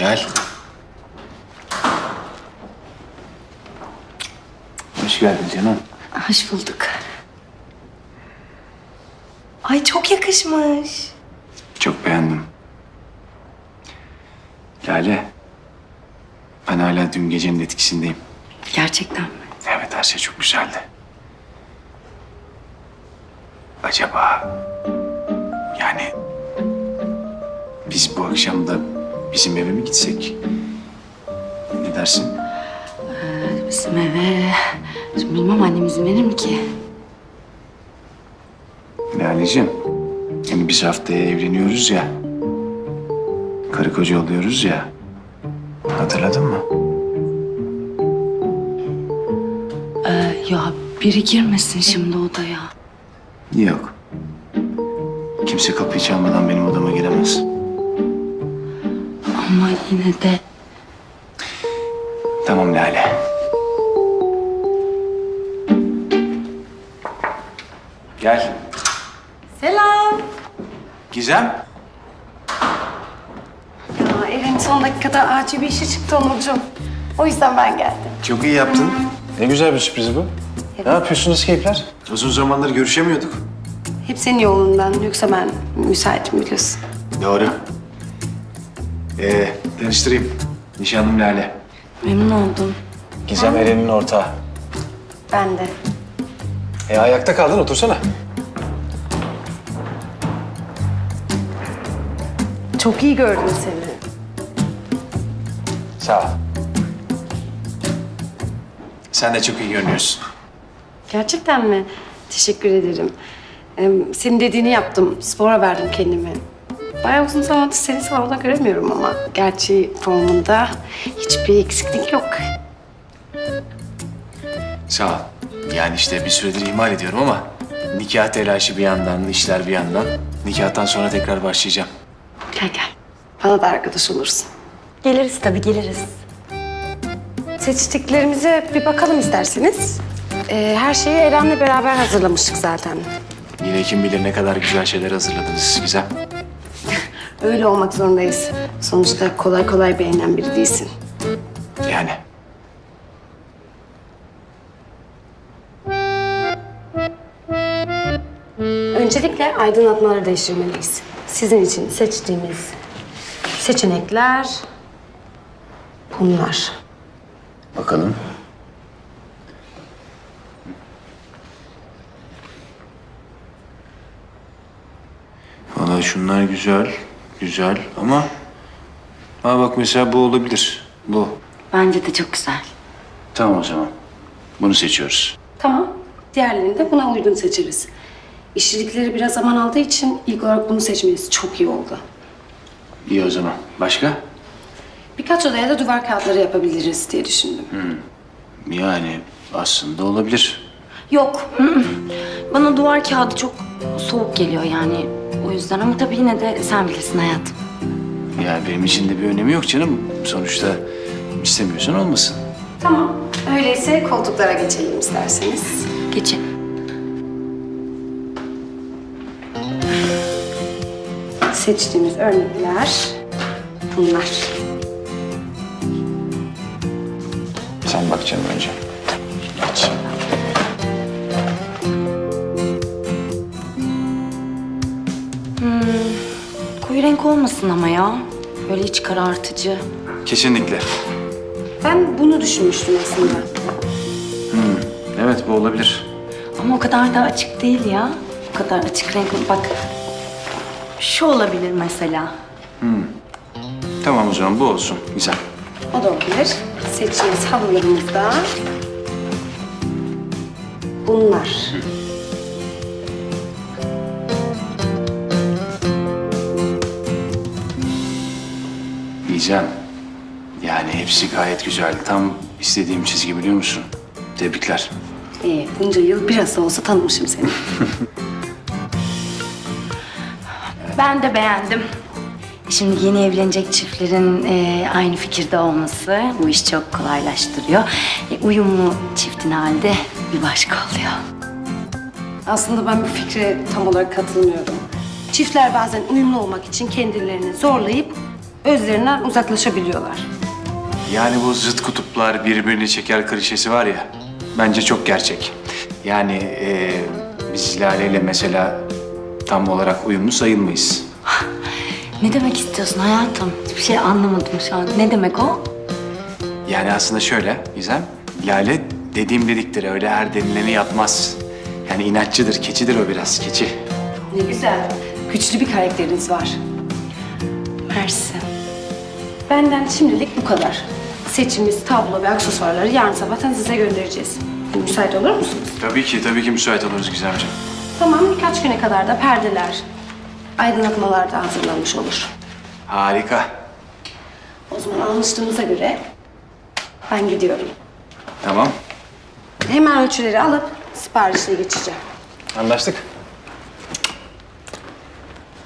Gel. Hoş geldin canım. Hoş bulduk. Ay çok yakışmış. Çok beğendim. Lale. Ben hala dün gecenin etkisindeyim. Gerçekten mi? Evet her şey çok güzeldi. Acaba yani biz bu akşam da bizim eve mi gitsek? Ne dersin? Bizim eve... Bilmem annem izin verir mi ki? Lale'ciğim, yani biz haftaya evleniyoruz ya. Karı koca oluyoruz ya. Hatırladın mı? Ya biri girmesin şimdi odaya. Yok. Kimse kapıyı çalmadan benim odama giremez. Yine de... Tamam Lale. Gel. Selam. Gizem. Ya Eren son dakikada acil bir işi çıktı Onurcuğum. O yüzden ben geldim. Çok iyi yaptın. Ne güzel bir sürpriz bu. Ne yapıyorsunuz keyifler? Uzun zamandır görüşemiyorduk. Hep senin yolundan. Yoksa ben müsaitim biliyorsun. Doğru. Ee, tanıştırayım. Nişanlım Lale. Memnun oldum. Gizem Eren'in ortağı. Ben de. E ayakta kaldın otursana. Çok iyi gördüm seni. Sağ ol. Sen de çok iyi görünüyorsun. Gerçekten mi? Teşekkür ederim. Ee, senin dediğini yaptım. Spora verdim kendimi. Bayağı uzun zamandır seni salonda göremiyorum ama. Gerçi formunda hiçbir eksiklik yok. Sağ ol. Yani işte bir süredir ihmal ediyorum ama nikah telaşı bir yandan, işler bir yandan. Nikahtan sonra tekrar başlayacağım. Gel gel. Bana da arkadaş olursun. Geliriz tabii geliriz. Seçtiklerimize bir bakalım isterseniz. Ee, her şeyi Eren'le beraber hazırlamıştık zaten. Yine kim bilir ne kadar güzel şeyler hazırladınız Gizem. Öyle olmak zorundayız. Sonuçta kolay kolay beğenen biri değilsin. Yani. Öncelikle aydınlatmaları değiştirmeliyiz. Sizin için seçtiğimiz seçenekler bunlar. Bakalım. Valla şunlar güzel, güzel ama... Ha bak mesela bu olabilir. Bu. Bence de çok güzel. Tamam o zaman. Bunu seçiyoruz. Tamam. Diğerlerini de buna uygun seçeriz. İşçilikleri biraz zaman aldığı için ilk olarak bunu seçmeniz çok iyi oldu. İyi o zaman. Başka? Birkaç odaya da duvar kağıtları yapabiliriz diye düşündüm. Yani aslında olabilir. Yok. hı hı. Bana duvar kağıdı çok soğuk geliyor yani. O yüzden ama tabii yine de sen bilirsin hayatım. Yani benim için de bir önemi yok canım. Sonuçta istemiyorsan olmasın. Tamam. Öyleyse koltuklara geçelim isterseniz. Geçin. Seçtiğimiz örnekler bunlar. Sen bak canım önce. Geç. Koyu renk olmasın ama ya. Böyle iç karartıcı. Kesinlikle. Ben bunu düşünmüştüm aslında. Evet bu olabilir. Ama o kadar da açık değil ya. O kadar açık renk. Bak. Şu olabilir mesela. Tamam o zaman bu olsun. Güzel. O da olabilir. Seçtiğimiz halılarımız da bunlar. Diyeceğim. Yani hepsi gayet güzel. Tam istediğim çizgi biliyor musun? Tebrikler. Ee, bunca yıl biraz da olsa tanımışım seni. Ben de beğendim. Şimdi yeni evlenecek çiftlerin e, aynı fikirde olması bu işi çok kolaylaştırıyor. E, uyumlu çiftin halde bir başka oluyor. Aslında ben bu fikre tam olarak katılmıyorum. Çiftler bazen uyumlu olmak için kendilerini zorlayıp özlerinden uzaklaşabiliyorlar. Yani bu zıt kutuplar birbirini çeker klişesi var ya, bence çok gerçek. Yani e, biz Lale ile mesela tam olarak uyumlu sayılmayız. Ne demek istiyorsun hayatım? Hiçbir şey anlamadım şu an. Ne demek o? Yani aslında şöyle Gizem, Lale dediğim dediktir öyle her denileni yapmaz. Yani inatçıdır, keçidir o biraz, keçi. Ne güzel. Güçlü bir karakteriniz var. Mersi. Benden şimdilik bu kadar. Seçimiz, tablo ve aksesuarları yarın sabahtan size göndereceğiz. Müsait olur musunuz? Tabii ki, tabii ki müsait oluruz Gizemciğim. Tamam, birkaç güne kadar da perdeler, aydınlatmalar da hazırlanmış olur. Harika. O zaman anlaştığımıza göre ben gidiyorum. Tamam, Hemen ölçüleri alıp siparişle geçeceğim. anlaştık.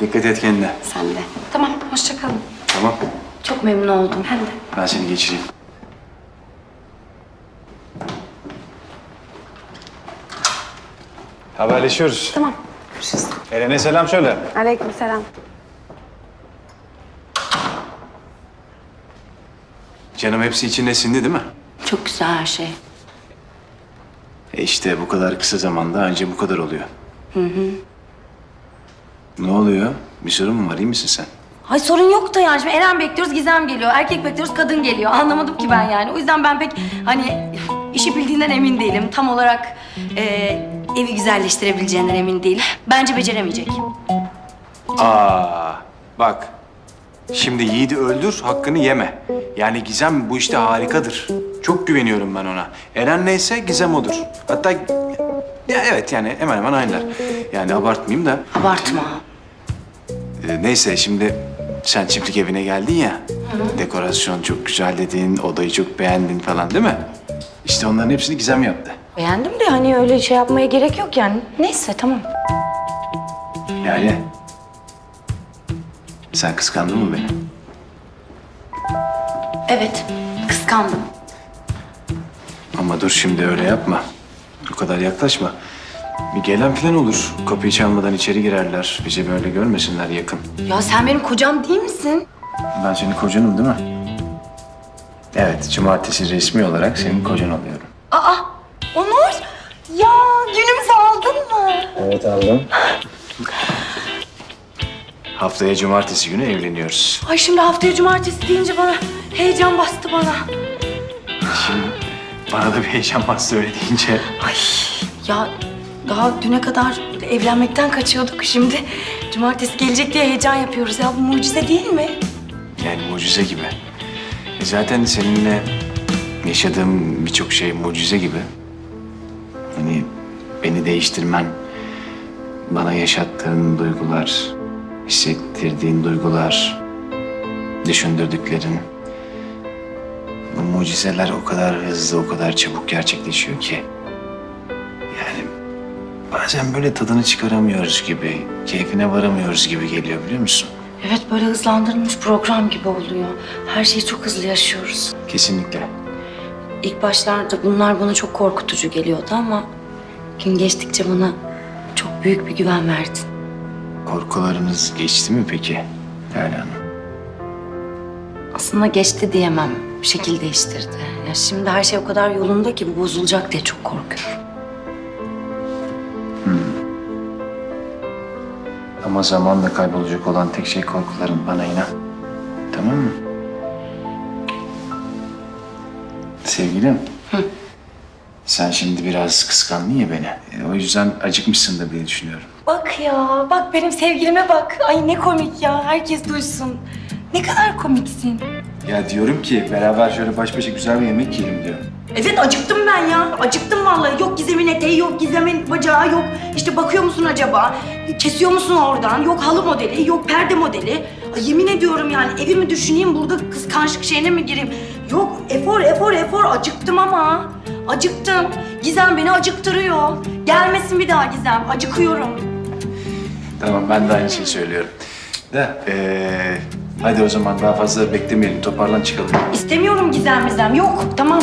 Dikkat et kendine. Sen de. Tamam, hoşça kalın. Tamam, Çok memnun oldum. Ben de. ben seni geçireyim. Haberleşiyoruz. Tamam, görüşürüz. Eren'e selam söyle. Aleykümselam. Canım hepsi içinde sindi değil mi? Çok güzel her şey. E işte bu kadar kısa zamanda anca bu kadar oluyor. Hı hı. Ne oluyor? Bir sorun mu var? İyi misin sen? Hay sorun yok da yani. Şimdi Eren bekliyoruz, Gizem geliyor. Erkek bekliyoruz, kadın geliyor. Anlamadım ki ben yani. O yüzden ben pek hani işi bildiğinden emin değilim. Tam olarak e, evi güzelleştirebileceğinden emin değilim. Bence beceremeyecek. Aa, bak. Şimdi Yiğit'i öldür, hakkını yeme. Yani Gizem bu işte harikadır. Çok güveniyorum ben ona. Eren neyse Gizem odur. Hatta ya evet yani hemen hemen aynılar. Yani abartmayayım da. Abartma. e, neyse şimdi sen çiftlik evine geldin ya. Dekorasyon çok güzel dedin, odayı çok beğendin falan değil mi? İşte onların hepsini Gizem yaptı. Beğendim de hani öyle şey yapmaya gerek yok yani. Neyse tamam. Yani sen kıskandın mı beni? Evet, kıskandım. Ama dur şimdi öyle yapma. O kadar yaklaşma. Bir gelen falan olur. Kapıyı çalmadan içeri girerler. Bizi böyle görmesinler yakın. Ya sen benim kocam değil misin? Ben senin kocanım değil mi? Evet, cumartesi resmi olarak senin kocan oluyorum. Aa, Onur. Ya günümüzü aldın mı? Evet aldım. Haftaya cumartesi günü evleniyoruz. Ay şimdi haftaya cumartesi deyince bana heyecan bastı bana. Şimdi bana da bir heyecan bastı öyle deyince. Ay ya daha düne kadar evlenmekten kaçıyorduk şimdi. Cumartesi gelecek diye heyecan yapıyoruz ya bu mucize değil mi? Yani mucize gibi. E zaten seninle yaşadığım birçok şey mucize gibi. Hani beni değiştirmen, bana yaşattığın duygular, hissettirdiğin duygular, düşündürdüklerin. Bu mucizeler o kadar hızlı, o kadar çabuk gerçekleşiyor ki. Bazen böyle tadını çıkaramıyoruz gibi, keyfine varamıyoruz gibi geliyor biliyor musun? Evet böyle hızlandırılmış program gibi oluyor. Her şeyi çok hızlı yaşıyoruz. Kesinlikle. İlk başlarda bunlar bana çok korkutucu geliyordu ama gün geçtikçe bana çok büyük bir güven verdin. Korkularınız geçti mi peki Lale Hanım? Aslında geçti diyemem. Bir şekil değiştirdi. Ya şimdi her şey o kadar yolunda ki bu bozulacak diye çok korkuyorum. Ama zamanla kaybolacak olan tek şey korkuların bana inan. Tamam mı? Sevgilim. Sen şimdi biraz kıskandın ya beni. E, o yüzden acıkmışsındır diye düşünüyorum. Bak ya, bak benim sevgilime bak. Ay ne komik ya, herkes duysun. Ne kadar komiksin. Ya diyorum ki beraber şöyle baş başa güzel bir yemek yiyelim diyorum. Evet acıktım ben ya. Acıktım vallahi. Yok Gizem'in eteği, yok Gizem'in bacağı, yok. İşte bakıyor musun acaba? Kesiyor musun oradan? Yok halı modeli, yok perde modeli. Ay, yemin ediyorum yani evimi düşüneyim burada kıskançlık şeyine mi gireyim? Yok efor efor efor acıktım ama. Acıktım. Gizem beni acıktırıyor. Gelmesin bir daha Gizem. Acıkıyorum. Tamam ben de aynı şeyi söylüyorum. De ee, hadi o zaman daha fazla beklemeyelim toparlan çıkalım. İstemiyorum Gizem Gizem. Yok tamam.